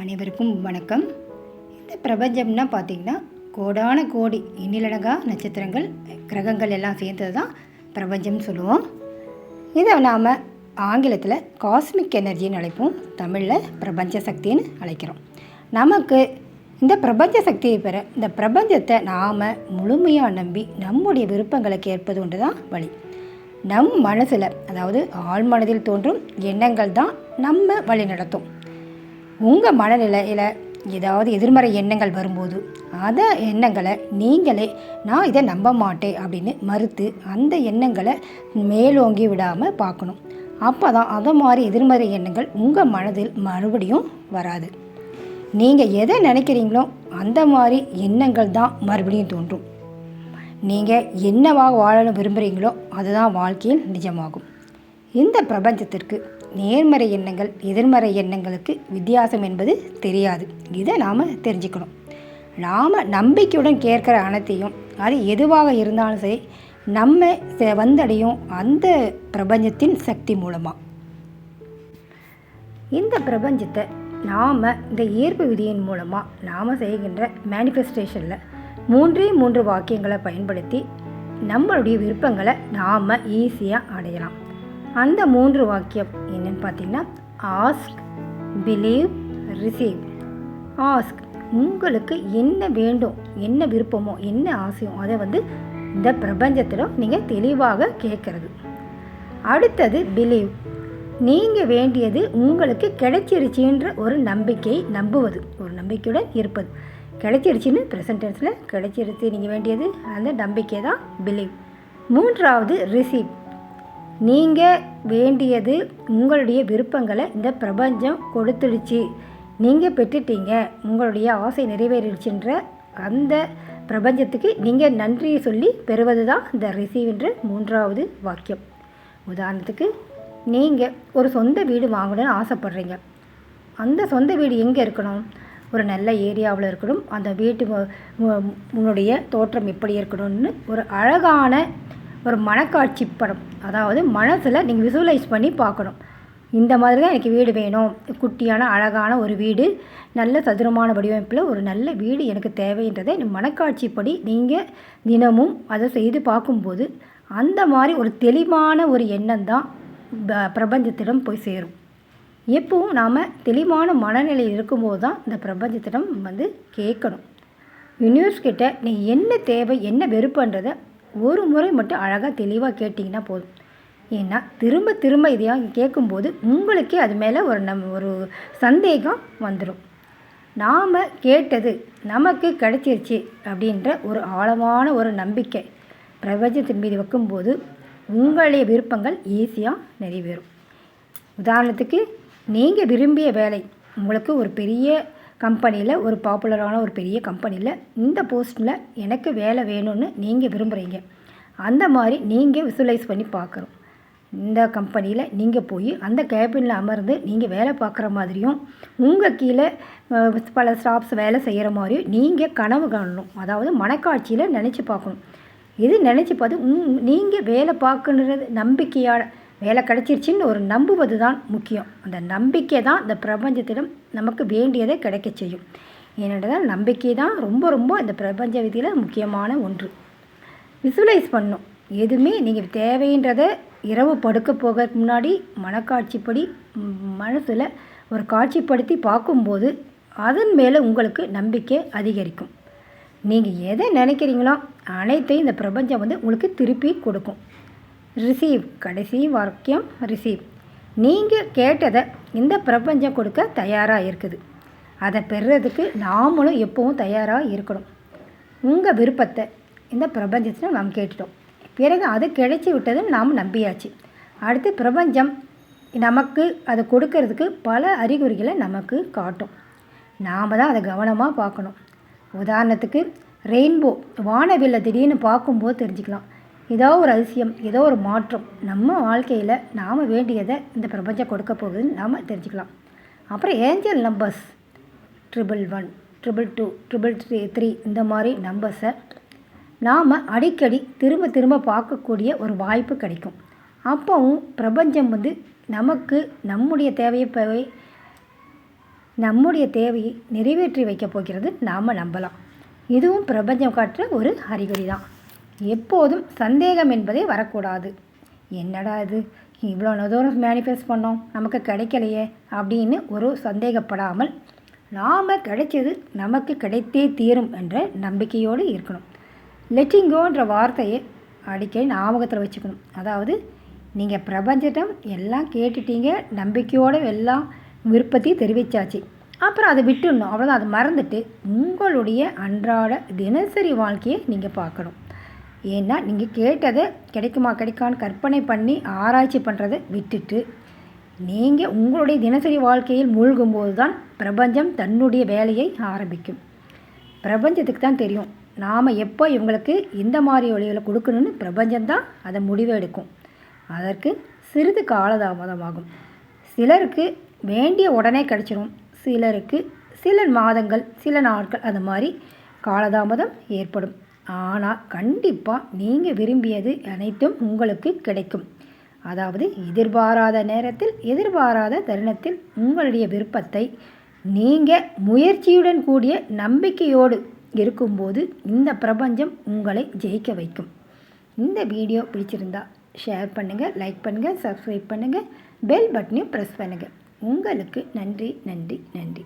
அனைவருக்கும் வணக்கம். இந்த பிரபஞ்சம்னா பார்த்திங்கன்னா கோடான கோடி எண்ணிலடங்கா நட்சத்திரங்கள் கிரகங்கள் எல்லாம் சேர்ந்தது தான் பிரபஞ்சம்னு சொல்லுவோம். இதை நாம் ஆங்கிலத்தில் காஸ்மிக் எனர்ஜின்னு அழைப்போம். தமிழில் பிரபஞ்ச சக்தின்னு அழைக்கிறோம். நமக்கு இந்த பிரபஞ்ச சக்தியை பெற இந்த பிரபஞ்சத்தை நாம் முழுமையாக நம்பி நம்முடைய விருப்பங்களுக்கு ஏற்பது ஒன்று தான் வழி. நம் மனசில் அதாவது ஆழ்மனதில் தோன்றும் எண்ணங்கள் தான் நம்ம வழி நடத்தும். உங்கள் மனநிலையில் ஏதாவது எதிர்மறை எண்ணங்கள் வரும்போது அதை எண்ணங்களை நீங்களே நான் இதை நம்ப மாட்டேன் அப்படின்னு மறுத்து அந்த எண்ணங்களை மேலோங்கி விடாமல் பார்க்கணும். அப்போ தான் அதை மாதிரி எதிர்மறை எண்ணங்கள் உங்கள் மனதில் மறுபடியும் வராது. நீங்கள் எதை நினைக்கிறீங்களோ அந்த மாதிரி எண்ணங்கள் தான் மறுபடியும் தோன்றும். நீங்கள் என்னவாக வாழணும் விரும்புகிறீங்களோ அதுதான் வாழ்க்கையில் நிஜமாகும். இந்த பிரபஞ்சத்திற்கு நேர்மறை எண்ணங்கள் எதிர்மறை எண்ணங்களுக்கு வித்தியாசம் என்பது தெரியாது. இதை நாம் தெரிஞ்சுக்கணும். நாம் நம்பிக்கையுடன் கேட்குற அனைத்தையும் அது எதுவாக இருந்தாலும் சரி நம்ம வந்தடையும் அந்த பிரபஞ்சத்தின் சக்தி மூலமாக இந்த பிரபஞ்சத்தை நாம் இந்த ஈர்ப்பு விதியின் மூலமாக நாம் செய்கின்ற மேனிஃபெஸ்டேஷனில் மூன்றே மூன்று வாக்கியங்களை பயன்படுத்தி நம்மளுடைய விருப்பங்களை நாம் ஈஸியாக அடையலாம். அந்த மூன்று வாக்கியம் என்னன்னு பார்த்தீங்கன்னா ஆஸ்க் பிலீவ் ரிசீவ். ஆஸ்க் உங்களுக்கு என்ன வேண்டும்? என்ன விருப்பமோ? என்ன ஆசையோ? அதை வந்து இந்த பிரபஞ்சத்தில் நீங்கள் தெளிவாக கேட்குறது. அடுத்தது பிலீவ். நீங்கள் வேண்டியது உங்களுக்கு கிடைச்சிருச்சுன்ற ஒரு நம்பிக்கை நம்புவது. ஒரு நம்பிக்கையுடன் இருப்பது. கிடைச்சிருச்சுன்னு ப்ரெசன்டென்ஸில் கிடைச்சிருச்சு நீங்கள் வேண்டியது. அந்த நம்பிக்கை தான் பிலீவ். மூன்றாவது ரிசீவ். நீங்கள் வேண்டியது உங்களுடைய விருப்பங்களை இந்த பிரபஞ்சம் கொடுத்துடுச்சு. நீங்கள் பெற்றுட்டீங்க. உங்களுடைய ஆசை நிறைவேறிடுச்சுன்ற அந்த பிரபஞ்சத்துக்கு நீங்கள் நன்றியை சொல்லி பெறுவது தான் இந்த ரிசீவ் என்ற மூன்றாவது வாக்கியம். உதாரணத்துக்கு நீங்கள் ஒரு சொந்த வீடு வாங்கணும்னு ஆசைப்பட்றீங்க. அந்த சொந்த வீடு எங்கே இருக்கணும்? ஒரு நல்ல ஏரியாவில் இருக்கணும். அந்த வீட்டு உன்னுடைய தோற்றம் எப்படி இருக்கணும்னு ஒரு அழகான ஒரு மனக்காட்சி படம். அதாவது மனசில் நீங்கள் விசுவலைஸ் பண்ணி பார்க்கணும். இந்த மாதிரி தான் எனக்கு வீடு வேணும். குட்டியான அழகான ஒரு வீடு நல்ல சதுரமான வடிவமைப்பில் ஒரு நல்ல வீடு எனக்கு தேவைன்றதை மனக்காட்சிப்படி நீங்கள் தினமும் அதை செய்து பார்க்கும்போது அந்த மாதிரி ஒரு தெளிவான ஒரு எண்ணம் தான் ப- பிரபஞ்சத்திடம் போய் சேரும். எப்பவும் நாம் தெளிவான மனநிலையில் இருக்கும்போது தான் இந்த பிரபஞ்சத்திடம் வந்து கேட்கணும். யூனிவர்ஸ் கிட்ட நீ என்ன தேவை என்ன வெறுப்புன்றதை ஒரு முறை மட்டும் அழகாக தெளிவாக கேட்டிங்கன்னா போதும். ஏன்னா திரும்ப திரும்ப இதையாக கேட்கும்போது உங்களுக்கே அது மேலே ஒரு நம் ஒரு சந்தேகம் வந்துடும் நாம் கேட்டது நமக்கு கிடைச்சிருச்சு அப்படின்ற ஒரு ஆழமான ஒரு நம்பிக்கை பிரபஞ்சத்தின் மீது வைக்கும்போது உங்களுடைய விருப்பங்கள் ஈஸியாக நிறைவேறும். உதாரணத்துக்கு நீங்கள் விரும்பிய வேலை உங்களுக்கு ஒரு பெரிய கம்பெனியில் ஒரு பாப்புலரான ஒரு பெரிய கம்பெனியில் இந்த போஸ்ட்டில் எனக்கு வேலை வேணும்னு நீங்கள் விரும்புகிறீங்க. அந்த மாதிரி நீங்கள் விசுவலைஸ் பண்ணி பார்க்குறோம் இந்த கம்பெனியில் நீங்கள் போய் அந்த கேபினில் அமர்ந்து நீங்கள் வேலை பார்க்குற மாதிரியும் உங்கள் கீழே பல ஸ்டாஃப்ஸ் வேலை செய்கிற மாதிரியும் நீங்கள் கனவு காணணும். அதாவது மனக்காட்சியில் நினச்சி பார்க்கணும். இது நினச்சி பார்த்து உங் நீங்கள் வேலை பார்க்கணுன்றது நம்பிக்கையோட வேலை கிடச்சிருச்சின்னு ஒரு நம்புவது தான் முக்கியம். அந்த நம்பிக்கை தான் இந்த பிரபஞ்சத்திடம் நமக்கு வேண்டியதை கிடைக்க செய்யும். ஏனென்றால் நம்பிக்கை தான் ரொம்ப ரொம்ப இந்த பிரபஞ்ச விதியில் முக்கியமான ஒன்று. விசுவலைஸ் பண்ணும். எதுவுமே நீங்கள் தேவைன்றதை இரவு படுக்க போகிறதுக்கு முன்னாடி மனக்காட்சிப்படி மனசில் ஒரு காட்சிப்படுத்தி பார்க்கும்போது அதன் மேலே உங்களுக்கு நம்பிக்கை அதிகரிக்கும். நீங்கள் எதை நினைக்கிறீங்களோ அனைத்தையும் இந்த பிரபஞ்சம் வந்து உங்களுக்கு திருப்பி கொடுக்கும். ரிசீவ் கடைசி வாக்கியம் ரிசீவ் நீங்கள் கேட்டதை இந்த பிரபஞ்சம் கொடுக்க தயாராக இருக்குது அதை பெறுறதுக்கு நாமளும் எப்பவும் தயாராக இருக்கணும். உங்கள் விருப்பத்தை இந்த பிரபஞ்சத்தில் நாம் கேட்டுட்டோம். பிறகு அது கிடைச்சி விட்டதுன்னு நாம் நம்பியாச்சு. அடுத்து பிரபஞ்சம் நமக்கு அதை கொடுக்கறதுக்கு பல அறிகுறிகளை நமக்கு காட்டும். நாம் தான் அதை கவனமாக பார்க்கணும். உதாரணத்துக்கு ரெயின்போ வானவில்லை திடீர்னு பார்க்கும்போது தெரிஞ்சுக்கலாம். ஏதோ ஒரு அதிசயம் ஏதோ ஒரு மாற்றம். நம்ம வாழ்க்கையில் நாம் வேண்டியதை இந்த பிரபஞ்சம் கொடுக்க போகுதுன்னு நாம் தெரிஞ்சுக்கலாம். அப்புறம் angel numbers triple one triple two triple three three இந்த மாதிரி நம்பர்ஸை நாம் அடிக்கடி திரும்ப திரும்ப பார்க்கக்கூடிய ஒரு வாய்ப்பு கிடைக்கும். அப்போவும் பிரபஞ்சம் வந்து நமக்கு நம்முடைய தேவையை போய் நம்முடைய தேவையை நிறைவேற்றி வைக்கப் போகிறது நாம் நம்பலாம். இதுவும் பிரபஞ்சம் காட்டுற ஒரு அறிகுறி தான் எப்போதும் சந்தேகம் என்பதே வரக்கூடாது. என்னடா இது? இவ்வளோ தூரம் மேனிஃபெஸ்ட் பண்ணோம். நமக்கு கிடைக்கலையே அப்படின்னு ஒரு சந்தேகப்படாமல் நாம் கிடைச்சது நமக்கு கிடைத்தே தீரும் என்ற நம்பிக்கையோடு இருக்கணும். லெட்டிங்கோன்ற வார்த்தையை அடிக்கடி ஞாபகத்தில் வச்சுக்கணும். அதாவது நீங்கள் பிரபஞ்சத்திடம் எல்லாம் கேட்டுட்டீங்க நம்பிக்கையோடு எல்லாம் விருப்பத்தையும் தெரிவித்தாச்சு அப்புறம் அதை விட்டுடணும். அவ்வளோதான் அதை மறந்துட்டு உங்களுடைய அன்றாட தினசரி வாழ்க்கையை நீங்கள் பார்க்கணும். ஏன்னா நீங்கள் கேட்டதை கிடைக்குமா கிடைக்கான்னு கற்பனை பண்ணி ஆராய்ச்சி பண்ணுறதை விட்டுட்டு நீங்கள் உங்களுடைய தினசரி வாழ்க்கையில் மூழ்கும்போது தான் பிரபஞ்சம் தன்னுடைய வேலையை ஆரம்பிக்கும். பிரபஞ்சத்துக்கு தான் தெரியும். நாம் எப்போ இவங்களுக்கு இந்த மாதிரி வழிகளை கொடுக்கணும்னு பிரபஞ்சம்தான் அதை முடிவு எடுக்கும். அதற்கு சிறிது காலதாமதமாகும். சிலருக்கு வேண்டிய உடனே கிடச்சிரும். சிலருக்கு சில மாதங்கள் சில நாட்கள் அது மாதிரி காலதாமதம் ஏற்படும். ஆனால் கண்டிப்பாக நீங்கள் விரும்பியது அனைத்தும் உங்களுக்கு கிடைக்கும். அதாவது எதிர்பாராத நேரத்தில் எதிர்பாராத தருணத்தில் உங்களுடைய விருப்பத்தை நீங்கள் முயற்சியுடன் கூடிய நம்பிக்கையோடு இருக்கும்போது இந்த பிரபஞ்சம் உங்களை ஜெயிக்க வைக்கும். இந்த வீடியோ பிடிச்சிருந்தா ஷேர் பண்ணுங்கள் லைக் பண்ணுங்கள் சப்ஸ்கிரைப் பண்ணுங்கள் பெல் பட்டனையும் ப்ரெஸ் பண்ணுங்கள் உங்களுக்கு நன்றி நன்றி நன்றி.